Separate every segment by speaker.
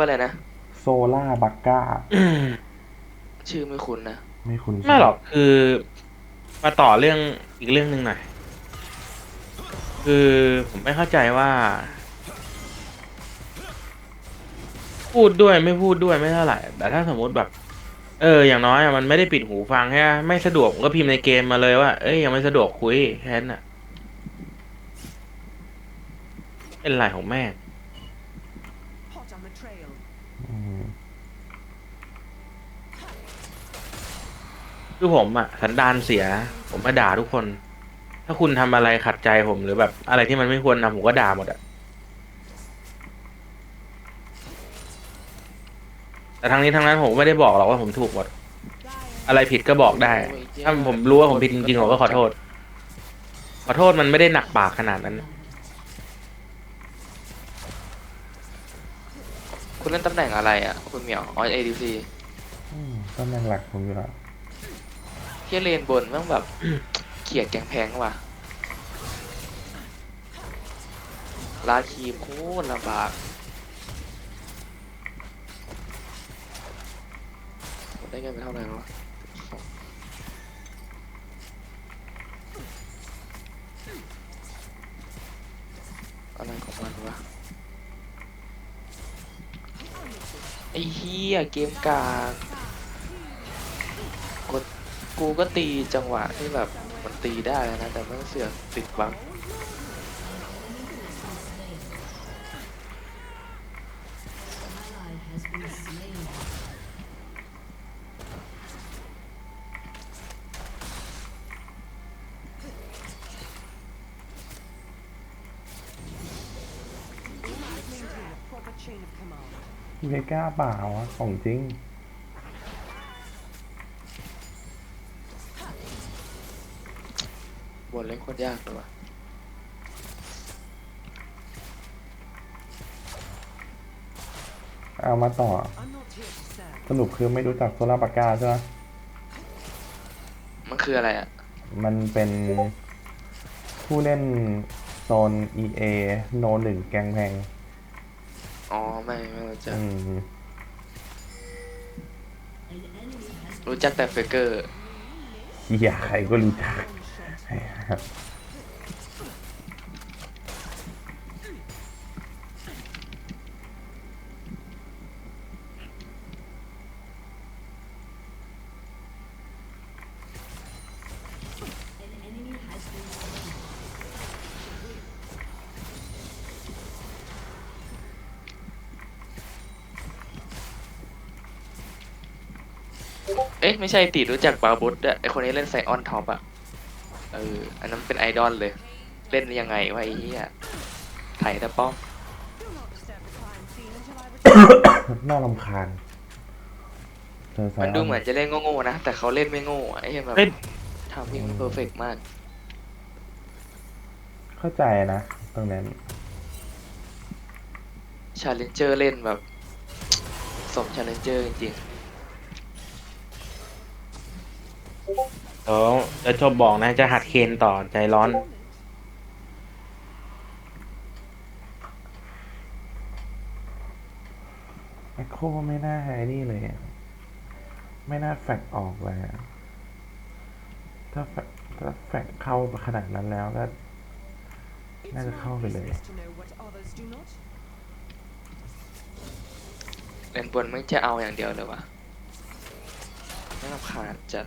Speaker 1: ว่าอะไรนะ
Speaker 2: โซล่าบักก้า
Speaker 1: ชื่อไม่คุ้นนะ
Speaker 2: ไม่คุ้น
Speaker 3: ไม่หรอกคือ มาต่อเรื่องอีกเรื่องหนึ่งหน่อย คือผมไม่เข้าใจว่า พูดด้วยไม่พูดด้วยไม่เท่าไหร่ แต่ถ้าสมมุติแบบ เออ อย่างน้อยอะมันไม่ได้ปิดหูฟังแค่ไม่สะดวกผมก็พิมพ์ในเกมมาเลยว่า เอ้ยยังไม่สะดวกคุยแค่นั้นน่ะเป็นไรของแม่ง
Speaker 4: Hot on the trail.
Speaker 2: อืม
Speaker 3: คือผมอะสันดานเสีย ผมมาด่าทุกคน ถ้าคุณทำอะไรขัดใจผมหรือแบบ อะไรที่มันไม่ควรทำผมก็ด่าหมดอะแต่ทั้งนี้ทั้งนั้นผมไม่ได้บอกหรอกว่าผมถูกหมด อะไรผิดก็บอกได้ ถ้าผมรู้ว่าผมผิดจริงๆผมก็ขอโทษ ขอโทษมันไม่ได้หนักปากขนาดนั้น
Speaker 1: คุณเล่นตำแหน่งอะไรอะ คุณเหมียวอ๋อ ADC
Speaker 2: อืมตำแหน่งหลักผมอยู่แล้ว
Speaker 1: เฮียเลนบนแม่งแบบเขียดแกงแพงว่ะลาคีมโคตรลำบากได้เงินไปเท่าไหร่แล้ววะอะไรของมันวะไอ้เฮียเกมกลางก กูก็ตีจังหวะที่แบบมันตีได้แล้วนะ แต่มันเสือกติดบัง
Speaker 2: เวก้าเปล่าวะของจริง
Speaker 1: ตรยากเลยว่ะ
Speaker 2: เอามาต่อ
Speaker 4: I'm not here to serve.
Speaker 2: สรุปคือไม่รู้จักโซล่าบักก้าใช่ไหม
Speaker 1: มันคืออะไรอะ
Speaker 2: มันเป็นผู้เล่นโซน EA โนหนึ่งแกงแพง
Speaker 1: อ๋อ ไม่ ไม่รู้จัก
Speaker 2: อืม
Speaker 1: รู้จักแต่เฟเกอร์
Speaker 2: เหี้ยใครก็รู้จัก
Speaker 1: เอ๊ะไม่ใช่ติรู้จักบาบุตอะไอคนนี้เล่นไซออนท็อปอะเอออันนั้นเป็นไอดอลเลย เล่นยังไงวะไอ้เหี้ยไถ่แต่ป้อม
Speaker 4: Do not disturb the crime scene until I return.
Speaker 2: น่ารำคาญเจอไซ
Speaker 1: มัน
Speaker 2: อ
Speaker 1: ดู
Speaker 2: อน
Speaker 1: เหมือนจะเล่นโง่ๆนะ แต่เขาเล่นไม่โง่อะไอ้เหี้ยแบบ
Speaker 3: เอ้ย
Speaker 1: ทำมิ่งเพอร์เฟกมาก
Speaker 2: เข้าใจนะ ตรงนั้น
Speaker 1: ชาเลนเจอร์เล่นแบบ สมชาเลนเจอร์จริง
Speaker 3: เดี๋ยวจะจบบอกนะจะหัดเคนต่อใจร้อน
Speaker 2: แอคโคไม่น่าไอ้นี่เลยอะไม่น่าแฟกออกเลยอะถ้าแฟกถ้าแฟกเข้าขนาดนั้นแล้วก็
Speaker 4: It's
Speaker 2: Never
Speaker 4: my
Speaker 2: called it
Speaker 4: business to know what others do not.
Speaker 1: ๆเล่นบนไม่จะเอาอย่างเดียวเลยวะน่ารำคาญจัด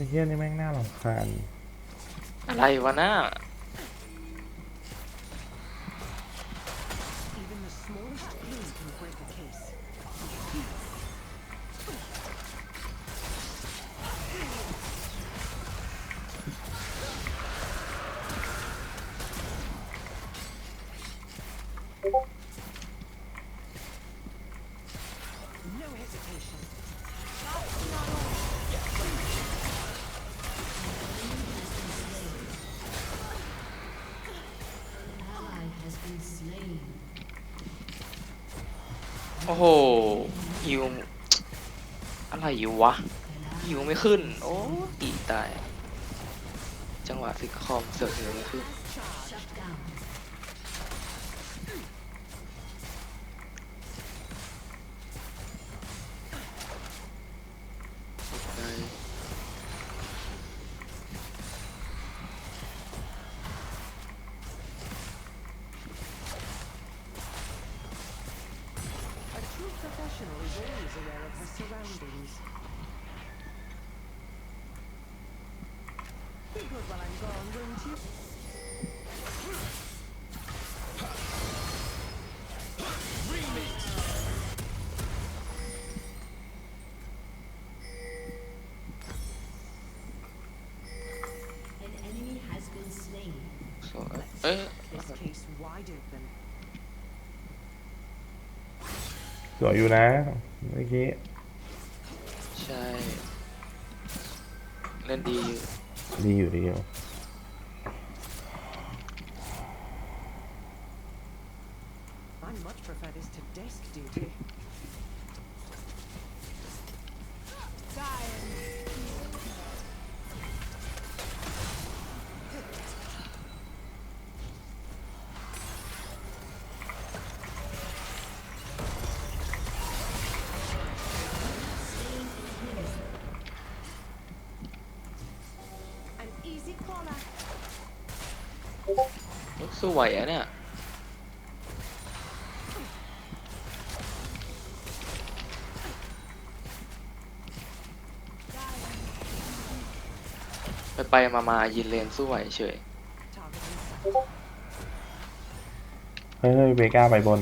Speaker 2: ไอ้เหี้ยนี่แม่งน่ารำคาญ
Speaker 1: อะไรวะน้า อ้โหฮิวอะไรอยู่วะฮิวไม่ขึ้น โอ้ตีตาย จังหวะซิกคอมเสือกฮิวไม่ขึ้น วยเอ๊ะ
Speaker 4: This case wide open.
Speaker 2: สวยอยู่นะเมื่อกี้
Speaker 1: ใช่ เล่นดีอยู่
Speaker 2: ดีอยู่ดีอยู่
Speaker 1: สวยอะเนี่ยไปไปมามายินเลนสู้ไหวเฉย
Speaker 4: Targeting
Speaker 2: เฮ้ยเฮ้ยเบก้าไปบน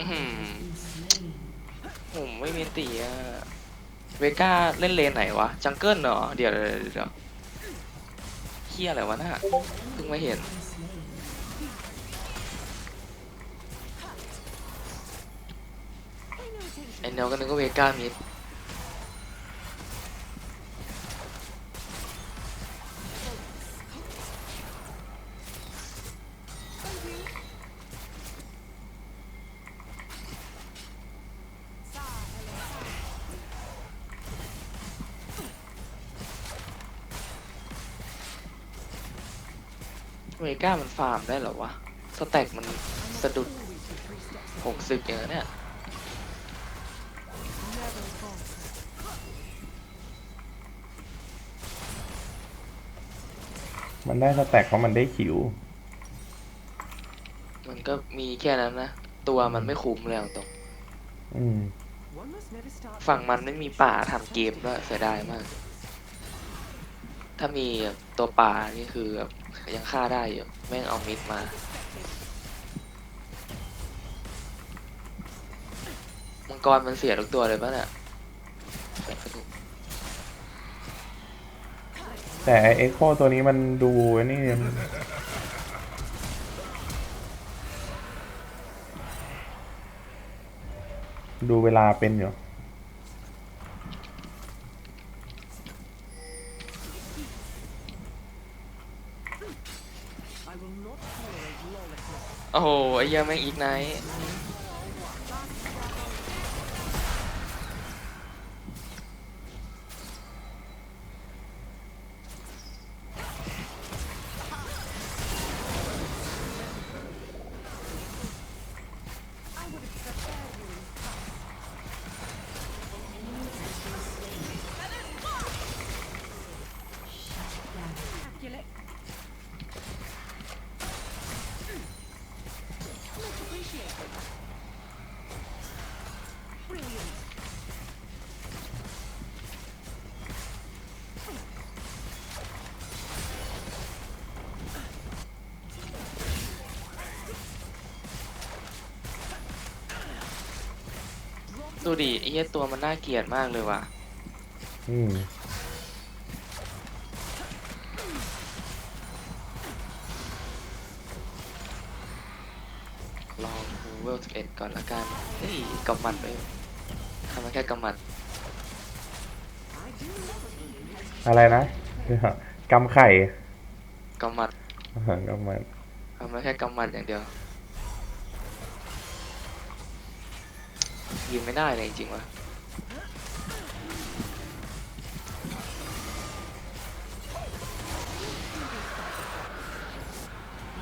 Speaker 5: An ally
Speaker 1: Mhm.
Speaker 5: has been slain.
Speaker 1: ผมไม่มีตีอะเวก้าเล่นเลนไหนวะ จังเกิลเหรอ เดี๋ยวเดี๋ยวเดี๋ยวเฮียอะไรวะน่ะเพิ่งมาเห็น เนลก็นึกว่าเวก้ามิดเวก้ามันฟาร์มได้เหรอวะ สแต็กมันสะดุดหกสิบอย่างนั้นเนี่ย
Speaker 2: มันได้สแต็กเพราะมันได้คิว
Speaker 1: มันก็มีแค่นั้นนะ ตัวมันไม่คุ้มเลยเอาตรง
Speaker 2: อืม
Speaker 4: One must never start
Speaker 1: ฝั่งมัน
Speaker 4: with
Speaker 1: ไม่มีป่าทำเกมด้วยเสียดายมาก ถ้ามีตัวป่านี่คือแบบยังฆ่าได้อยู่ แม่งเอามิดมา มังกรมันเสียทุกตัวเลยปะเนี่ยเสียทุก
Speaker 2: แต่เอ็กโคตัวนี้มันดูนี่ดูเวลาเป็นอยู่
Speaker 1: โอ้โหไอ้เหี้ยแม่งอีกไนท์ ดูดิไอ้เหี้ยตัวมันน่าเกลียดมากเลยว่ะ
Speaker 2: อืม
Speaker 1: ลองดูเวลสิบเอ็ดก่อนละกันเฮ้ยกำมัดไปทำมาแค่กำมัด
Speaker 2: อะไรนะกำไข่
Speaker 1: กำมัด
Speaker 2: อาหารกำมัน
Speaker 1: ทำมาแค่กำมัดอย่างเดียว ยิงไม่ได้เลยจริงๆว่ะ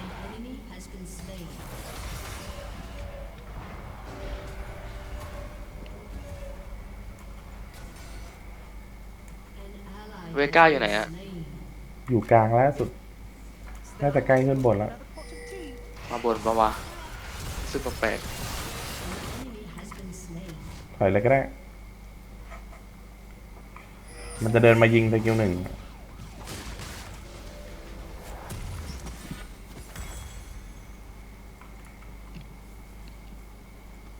Speaker 5: An enemy has been slain. An ally
Speaker 1: เวก้าอยู่ไหนอะ
Speaker 5: has been slain.
Speaker 2: อยู่กลางล่าสุด น่าจะใกล้ขึ้นบนแล้ว
Speaker 1: มาบนปะวะซึ่งแปลก
Speaker 5: An
Speaker 2: ถอยเลยก็ได้ มันจะเดินมายิงสกิลหนึ่ง
Speaker 1: ๆ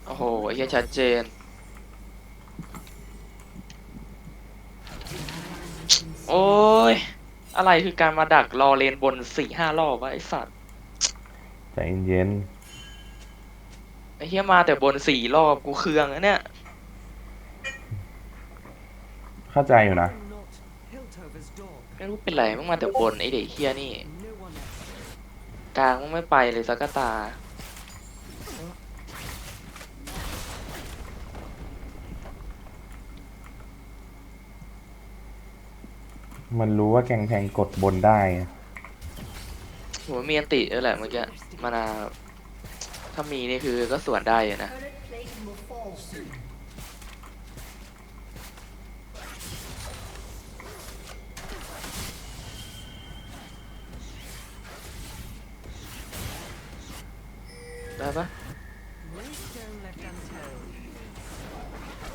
Speaker 1: โอ้โหไอ้เหี้ยชัดเจน โอ้ย อะไรคือการมาดักรอเลนบนสี่ห้ารอบวะไอ้สัตว์
Speaker 2: ใจเย็น
Speaker 1: ไอ้เหี้ยมาแต่บนสี่รอบกูเคืองอะเนี่ย
Speaker 2: ๆ เข้าใจอยู่นะ
Speaker 4: Not Hiltover's door.
Speaker 1: ไม่รู้เป็นไรมึงมาแต่บนไอ้เด็กเฮียนี่
Speaker 4: No one else.
Speaker 1: กลางมึงไม่ไปเลยสักกะตา
Speaker 2: มันรู้ว่าแกงแพงกดบนได้ไง
Speaker 1: หัวมีอันติด้วยแหละเมื่อกี้มานาถ้ามีนี่คือก็สวนได้อยู่นะ
Speaker 5: Turret plating will fall soon.
Speaker 1: ปะ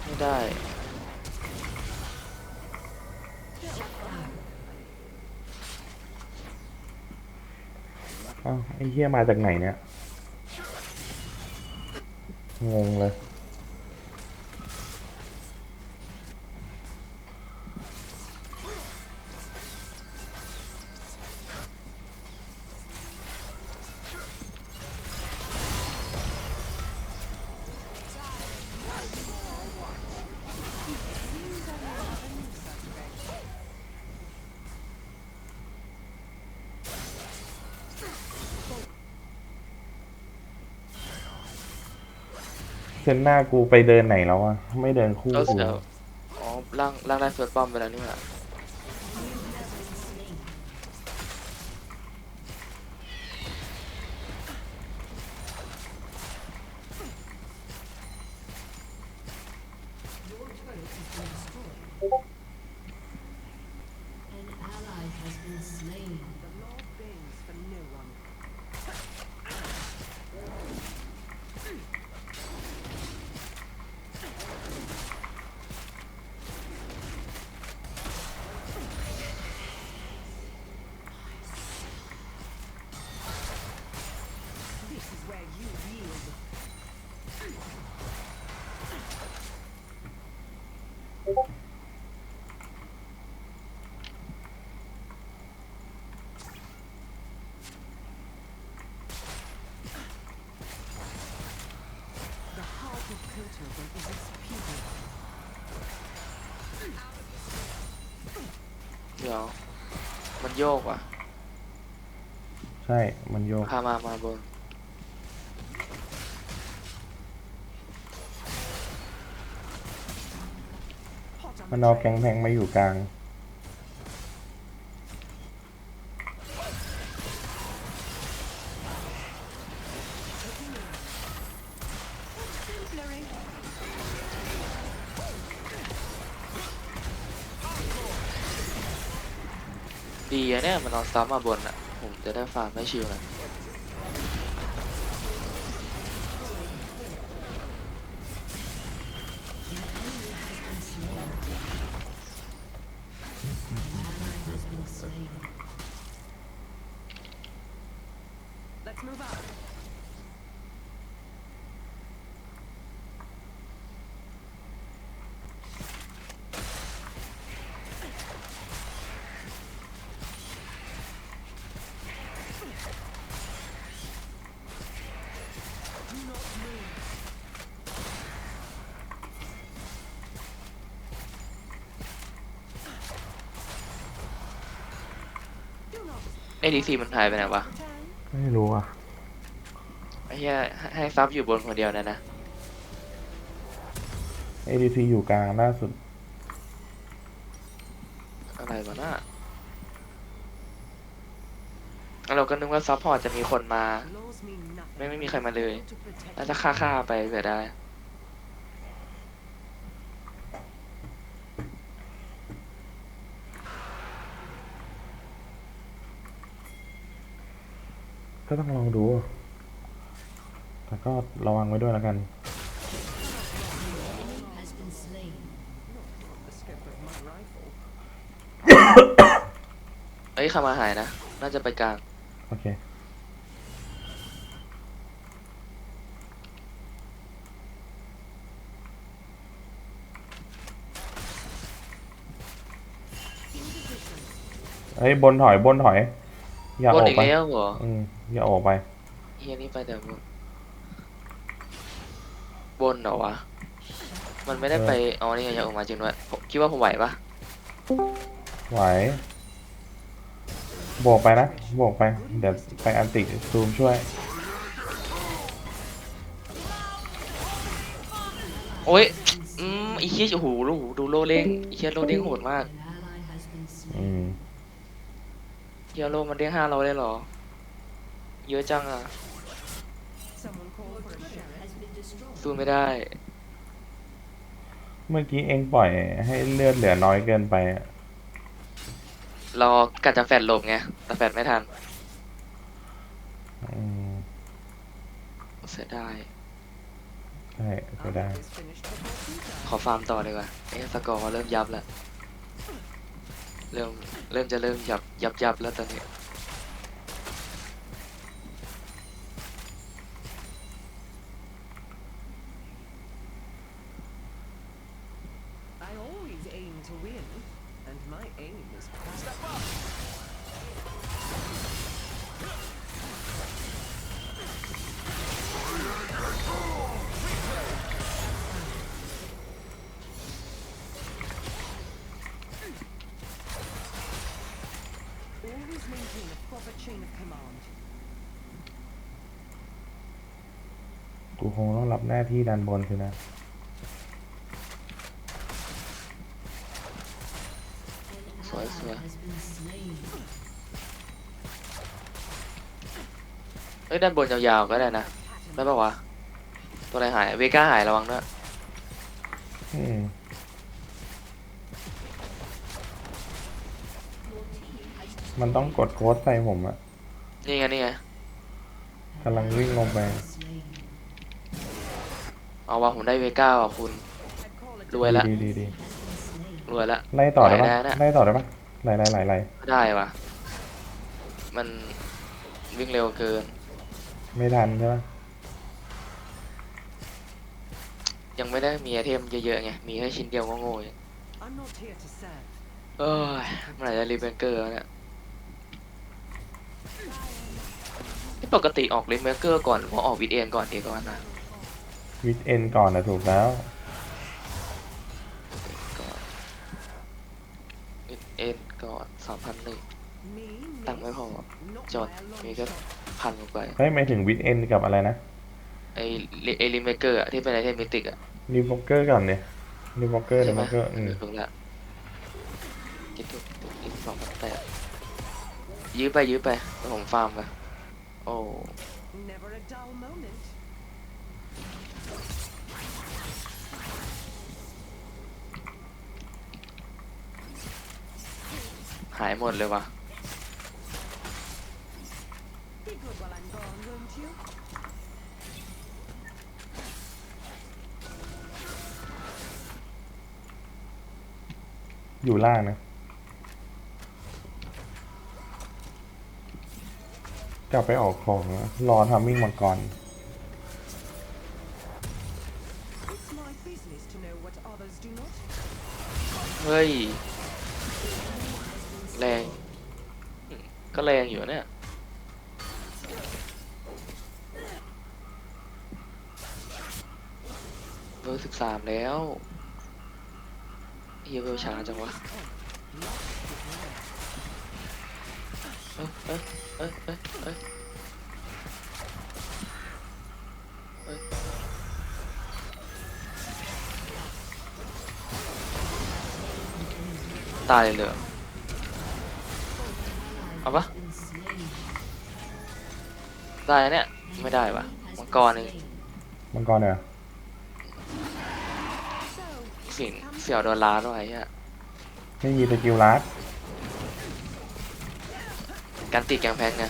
Speaker 1: ไม่ได้
Speaker 2: อ้าวไอ้เหี้ยมาจากไหนเนี่ย งงเลย เซนหน้ากูไปเดินไหนแล้วอะไม่เดินคู่
Speaker 1: ก็
Speaker 2: กู
Speaker 1: เสียอ๋อล่างล่างได้เฟิร์สป้อมไปแล้วนี่หว่า มันโยกว่ะ
Speaker 2: ใช่ มันโยก
Speaker 1: พามามาบน
Speaker 4: Hot on
Speaker 2: มัน
Speaker 4: the
Speaker 2: เอา
Speaker 4: trail.
Speaker 2: แกงแพงมาอยู่กลาง
Speaker 1: มันเอนซ้ำมาบนอะ ผมจะได้ฟาร์มไม่ชิวนะ
Speaker 5: Has
Speaker 1: ดีซีมันหายไปไหนวะ
Speaker 4: Return.
Speaker 2: ไม่รู้อะ
Speaker 1: ไอ้เหี้ยให้ให้ซับอยู่บนคนเดียวนะนะ
Speaker 2: ADC อยู่กลางล่าสุด
Speaker 1: อะไรวะน่ะเราก็นึกว่าซัพพอร์ตจะมีคนมา
Speaker 4: Laws mean nothing.
Speaker 1: ไม่ไม่มีใครมาเลย
Speaker 4: To protect
Speaker 1: น่าจะฆ่าฆ่าๆไปเผื่อได้
Speaker 2: ต้องลองดู แต่ก็ระวังไว้ด้วยแล้วกัน
Speaker 5: has been slain.
Speaker 4: the scope of my rifle.
Speaker 1: เอ้ยคามาหายนะ น่าจะไปกลาง
Speaker 2: โอเค เฮ้ย บนถอย บนถอย อย่า
Speaker 1: บ
Speaker 2: อนอก
Speaker 1: อีก
Speaker 2: ไป
Speaker 1: แล้วเหรอ
Speaker 2: อืมอย่าออกไป
Speaker 1: เฮียนี่ไปแต่บนบนเหรอวะ มันไม่ได้ไปอ๋อนี่ไงยังออกมาจริงด้วยผมคิดว่าผมไหวปะ
Speaker 2: ไหวบวกไปนะบวกไป เดี๋ยวไปอันติซูมช่วย
Speaker 1: โอ้ยอืมไอีเฮียโอ้โหดูดูโลเล้งไอีเฮียโลเด้งโหดมาก
Speaker 5: An ally has been
Speaker 2: อื
Speaker 5: slain.
Speaker 2: ม
Speaker 1: เฮียโลมันเด้งห้าเราเลยเหรอ เยอะจังอะ
Speaker 4: Someone call for a sheriff.
Speaker 5: Has been destroyed.
Speaker 1: สู้ไม่ได้
Speaker 2: เมื่อกี้เองปล่อยให้เลือดเหลือน้อยเกินไปอะ
Speaker 1: รอกัดจะแฟดหลบไงแต่แฟดไม่ทัน
Speaker 2: อืม
Speaker 1: เสียดาย
Speaker 2: ใช่ก็
Speaker 4: I'll
Speaker 2: ได้
Speaker 4: get this finished before tea time.
Speaker 1: ขอฟาร์มต่อดีกว่าเอ้สกอร์เริ่มยับแล้ว เริ่มเริ่มจะเริ่มยับยับยับแล้วตอนนี้
Speaker 2: รับหน้าที่ดันบนคือนะ
Speaker 5: An
Speaker 1: Sorry,
Speaker 5: ally
Speaker 1: sorry.
Speaker 5: has been slain.
Speaker 1: เอ้ยด้านบนยาวๆก็ได้นะได้ปะวะตัวอะไรหายเวก้าหายระวังด้วย
Speaker 2: อืมมันต้องกดโค้ดใส่ผมอะ
Speaker 1: นี่ไงนี่ไง
Speaker 2: กำลังวิ่งลงไป
Speaker 5: Slain.
Speaker 1: เอาว่าผมได้เวก้าว่ะคุณ
Speaker 4: I'd call it
Speaker 1: รวยละ
Speaker 2: ดีดีดี
Speaker 5: Has been slain.
Speaker 1: รวยละ
Speaker 2: ไล่ต่อได้ปะ
Speaker 1: ไหลได้นะ
Speaker 2: ไล่ต่อได้ปะไล่ไล่ไล่ไล่
Speaker 1: ได้ว่ะ มันวิ่งเร็วเกิน
Speaker 2: ไม่ทันใช่ปะ
Speaker 1: ยังไม่ได้มีไอเทมเยอะๆไง มีแค่ชิ้นเดียวก็โง่อยู่
Speaker 4: I'm not here to serve.
Speaker 1: เอ้ยเมื่อไหร่จะรีเบนเกอร์แล้วเนี่ยที่ปกติออกรีเบนเกอร์ก่อนหรือว่าออกวิดเอ็นก่อนดีกว่านะ
Speaker 2: วิดเอ็นก่อนนะถูกแล้ว
Speaker 1: ก่อนวิดเอ็นก่อนสามพันหนึ่ง
Speaker 4: Me,
Speaker 1: ตังค์ไม่พอ
Speaker 4: not
Speaker 1: จด
Speaker 4: by a long
Speaker 1: มีก็
Speaker 4: shot.
Speaker 1: พันลงไป
Speaker 2: เฮ้ยไม่ถึงวิดเอ็นกับอะไรนะ
Speaker 1: ไอไอรีเบนเกอร์อะที่เป็นไอเทมมิติกอะ
Speaker 2: รีวอลเกอร์ก่อนเนี่ยรีวอลเกอร์รีวอลเกอร์อืม
Speaker 1: ถูกแล้วคิดถูกถูกอีกสองพันแปดยื้อไปยื้อไปแล้วผมฟาร์มไปโอ้
Speaker 4: Never a dull moment.
Speaker 1: หายหมดเลยว่ะ
Speaker 4: Be good while I'm gone, won't you?
Speaker 2: อยู่ล่างนะ กลับไปออกของนะรอทำมิ่งมังกร
Speaker 4: It's my business to know what others do not.
Speaker 1: เฮ้ย แรง ก็แรงอยู่เนี่ยเบอร์สิบสามแล้วเฮียเวลช้าจังวะเอ้ยเอ้ยเอ้ยเอ้ยเอ้ยตายเลยเหรอ เอาปะ
Speaker 5: been slain.
Speaker 1: ได้นะเนี่ยไม่ได้ปะ
Speaker 5: Has
Speaker 1: มัง
Speaker 5: been
Speaker 1: กรเอง
Speaker 5: slain.
Speaker 2: มังกรเนี่ย
Speaker 1: เสียงเสี่ยวโดนล้าด้วยไอ้เหี้ย
Speaker 2: ไม่มีสกิลลัด
Speaker 1: การติดแกงแพงไง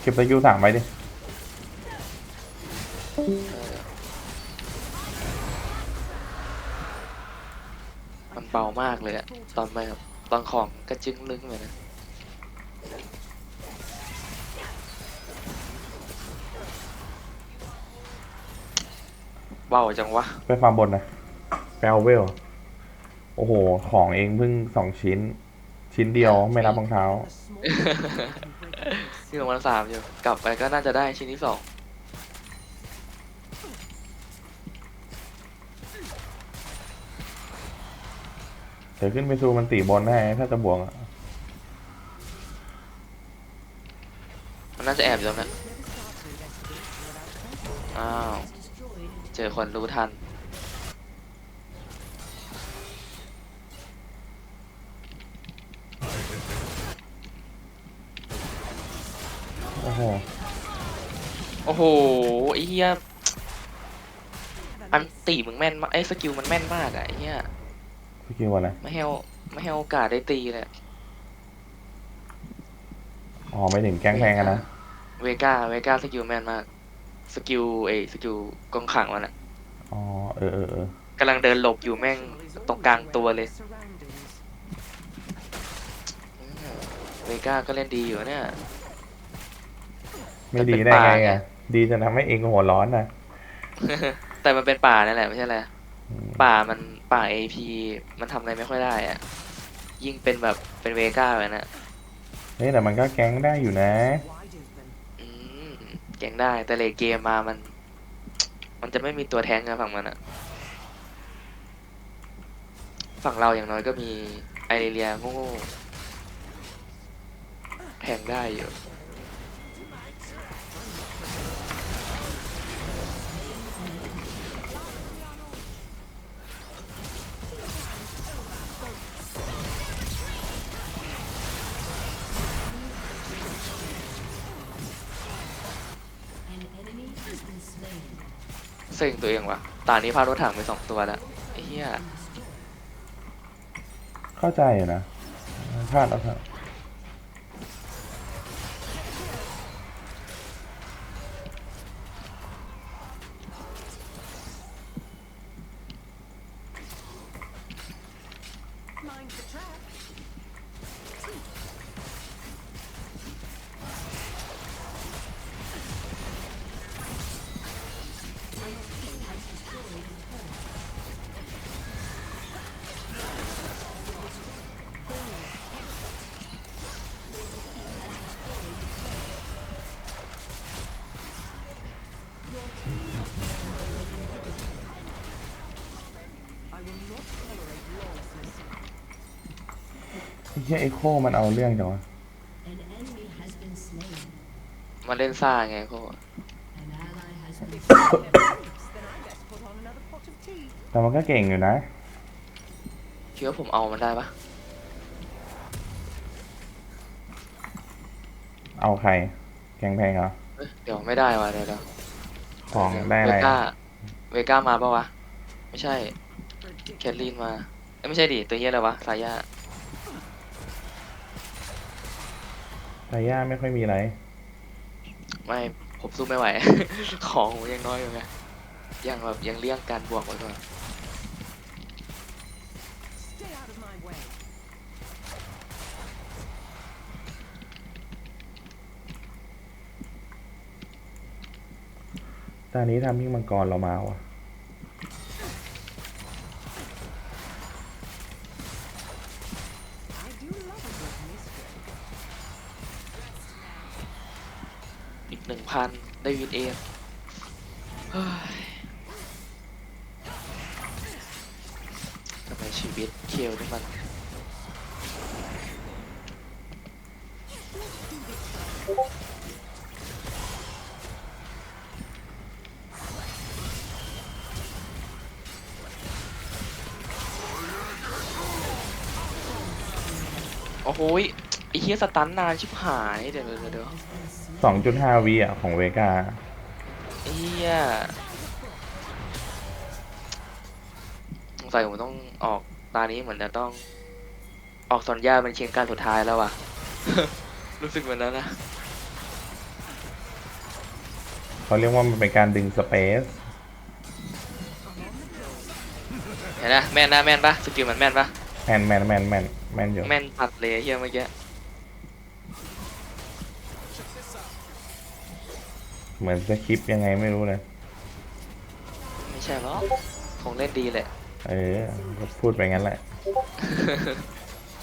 Speaker 2: เก็บสกิลสามไว้ดิ
Speaker 1: เออมันเบามากเลยอะตอนไปแบบตอนของกระจึงลึกเลยนะ บาจังวะ
Speaker 2: ไปฟาร์มบนนะแปลเวล โอ้โห ของเองเพิ่งสองชิ้น ชิ้นเดียวไม่รับรองเท้า
Speaker 1: ที่ลงมาสามอยู่ กลับไปก็น่าจะได้ชิ้นที่สอง
Speaker 2: เดี๋ยวขึ้นไปซูมันตีบนให้ถ้าจะบวกอะ
Speaker 1: มันน่าจะแอบอยู่ตรงนั้นอ้าว
Speaker 5: Destroyed.
Speaker 1: เจอ คนรู้ทัน
Speaker 2: โอ้โห
Speaker 1: โอ้โหไอ้เหี้ยอันตีมึงแม่นมากไอ้ยสกิลมันแม่นมากอะไอ้เหี้ย
Speaker 2: สกิลอะไร
Speaker 1: ไม่ให้โอไม่ให้โอกาสได้ตีเลยอะ
Speaker 2: อ๋อไม่ถึงแก๊งแพงอะนะ
Speaker 1: เวก้าเวก้าสกิลแม่นมาก สกิลเอยสกิลกองขังมันอะ
Speaker 2: อ๋อเออเออเออกำ
Speaker 1: ลังเดินหลบอยู่แม่งตรงกลางตัวเลยอืมเวก้าก็เล่นดีอยู่เนี่ย
Speaker 2: ไม่ดีได้ไง
Speaker 1: แต่เป็นป่าไง
Speaker 2: อะดีจะทำให้เองหัวร้อนนะ
Speaker 1: แต่มันเป็นป่านั่นแหละไม่ใช่แหละ
Speaker 2: อืม
Speaker 1: ป่ามันป่าเอพีมันทำอะไรไม่ค่อยได้อะยิ่งเป็นแบบเป็นเวก้าแบบนั้นอะ
Speaker 2: เฮ้ยแต่มันก็แก๊งได้อยู่นะ
Speaker 1: อืมเก่งได้แต่เลทเกมมามัน มันจะไม่มีตัวแทงนะฝั่งมันอะฝั่งเราอย่างน้อยก็มีไอเรียโง่แทงได้อยู่ เซ็งตัวเองว่ะตานี้พลาดรถถังไปสองตัวแล้วเฮีย
Speaker 2: เข้าใจอยู่นะพลาดแล้วครับ เหี้ยเอ็โคมันเอาเรื่องจังวะ
Speaker 5: An enemy has been slain.
Speaker 1: มาเล่นซ่าไงโค
Speaker 5: An ally has been
Speaker 2: แต่มันก็เก่งอยู่นะ
Speaker 1: คิดว่าผมเอามันได้ปะ
Speaker 2: เอาใคร แก๊งแพงเหรอ
Speaker 1: เอ้ยเดี๋ยวไม่ได้ว่ะเดี๋ยวเดี๋ยว
Speaker 2: ของได้อะไร
Speaker 1: เวก้าเวก้ามาปะวะ ไม่ใช่แคทลีนมาเอ้ยไม่ใช่ดิตัวเหี้ยอะไรวะสายยา
Speaker 2: ไทย่าไม่ค่อยมีอะไร
Speaker 1: ไม่ผมสู้ไม่ไหว ของผมยังน้อยอยู่ไงยังแบบยังเลี่ยงการบวกไว้ก่อน
Speaker 2: ตอนนี้ทำมิ่งมังกรเรามาวะ
Speaker 1: อีกหนึ่งพันได้วินเองเฮ้ยทำไมชีวิตเคียวนี่มัน สตันนานชิบหายเดี๋ยวเดี๋ยวเดี๋ยว
Speaker 2: สองจุดห้าวิอะ ของเวกา
Speaker 1: ไอ้เฮียสงสัยผมต้องออกตานี้เหมือนจะต้อง ออกสอนย่าเป็นเชียงการสุดท้ายแล้วว่ะ รู้สึกเหมือนนั้นนะ
Speaker 2: เขาเรียกว่ามันเป็นการดึงสเปซ
Speaker 1: เห็นนะแม่นนะแม่นปะสกิลมันแม่นปะ
Speaker 2: แมนแมนแมนแมนแมนอยู่
Speaker 1: แม่นปัดเลยเฮียเมื่อกี้
Speaker 2: เหมือนสคริปต์ยังไงไม่รู้เลย
Speaker 1: ไม่ใช่หรอกคงเล่นดีแหละ
Speaker 2: เออก็พูดไปงั้นแหละ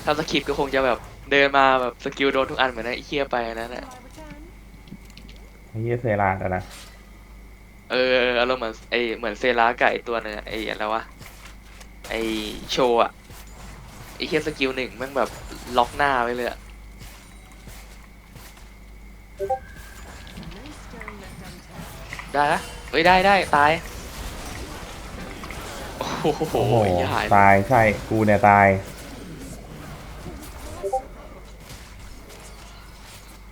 Speaker 1: ถ้าสคริปต์ก็คงจะแบบเดินมาแบบสกิลโดนทุกอันเหมือนไอ้เฮียไปนั่นแหละ
Speaker 2: ไอ้เฮียเซราดอะนะ
Speaker 1: เอออารมณ์เหมือนไอเหมือนเซราไก่ตัวนึงอะไออะไรวะไอโชว์อะไอเฮียสกิลหนึ่งแม่งแบบล็อกหน้าไว้เลยอะ ได้นะเฮ้ยได้ได้ตาย โอ้โห
Speaker 2: โอ้โห
Speaker 1: อย่าหาย
Speaker 2: ตายใช่กูเนี่ยตาย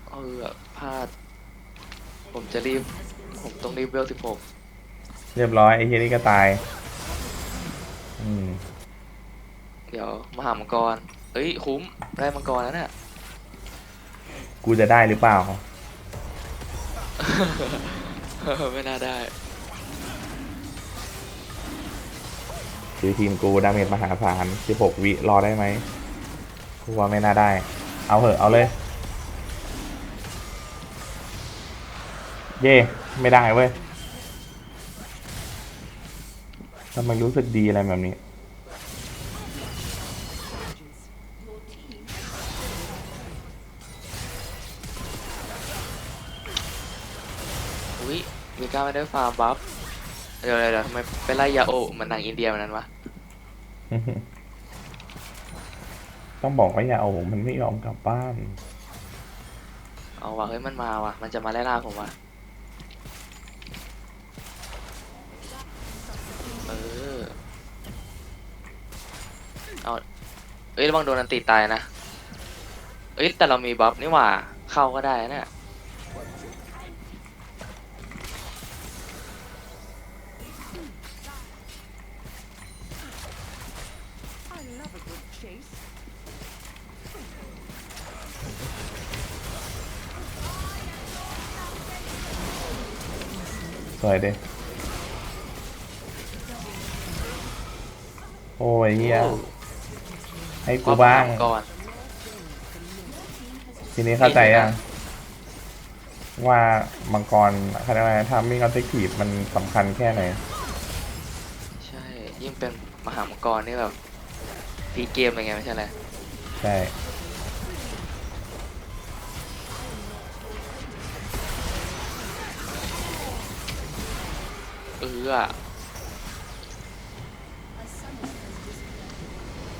Speaker 1: เออพลาด ผมจะรีบ ผมต้องรีบเวลสิบหก
Speaker 2: เรียบร้อยไอ้เฮียนี่ก็ตาย อืม
Speaker 1: เดี๋ยวมาหามังกรเอ้ยคุ้มได้มังกรแล้วเนี่ย
Speaker 2: กูจะได้หรือเปล่า
Speaker 1: ไม่น่าได้
Speaker 2: คือทีมกูดาเมจมหาศาล16 วิรอได้ไหมกูว่าไม่น่าได้ เอาเหอะเอาเลย เย่ไม่ได้เว้ยทำไมรู้สึกดีอะไรแบบนี้
Speaker 1: อุ้ยมีการไม่ได้ฟาร์มบัฟเดี๋ยวเดี๋ยวเดี๋ยวทำไมไปไล่ยาโอะเหมือนนางอินเดียแบบนั้นวะ
Speaker 2: ต้องบอกว่าอย่าเอามันไม่ยอมกลับบ้าน
Speaker 1: เอาว่ะเฮ้ยมันมาว่ะ มันจะมาไล่ล่าผมว่ะเออเอาเอ้ยระวังโดนอันติตายนะเอ้ยแต่เรามีบัฟนี่หว่า เข้าก็ได้นะเนี่ย
Speaker 2: สวยดิโอ้ยเฮียให้กูบ้าง
Speaker 1: ก่อน
Speaker 2: ทีนี้เข้าใจยังว่ามังกรเขาเรียกว่าทามมิ่งออบเจกตีฟมันสำคัญแค่ไหน
Speaker 1: ใช่ ยิ่งเป็นมหามังกรนี่แบบพีเกมอะไรเงี้ยไม่ใช่อะไร
Speaker 2: ใช่
Speaker 1: อออะ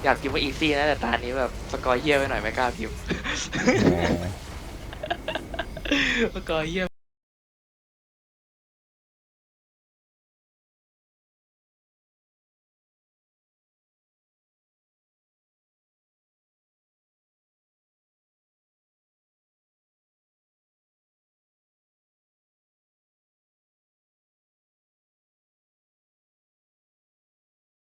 Speaker 1: อยากพิมพ์ว่าอีซี่นะแต่ตานี้แบบสกอร์เฮี้ยไปหน่อยไม่กล้าพิมพ์
Speaker 2: เออ
Speaker 1: สกอร์เฮี้ย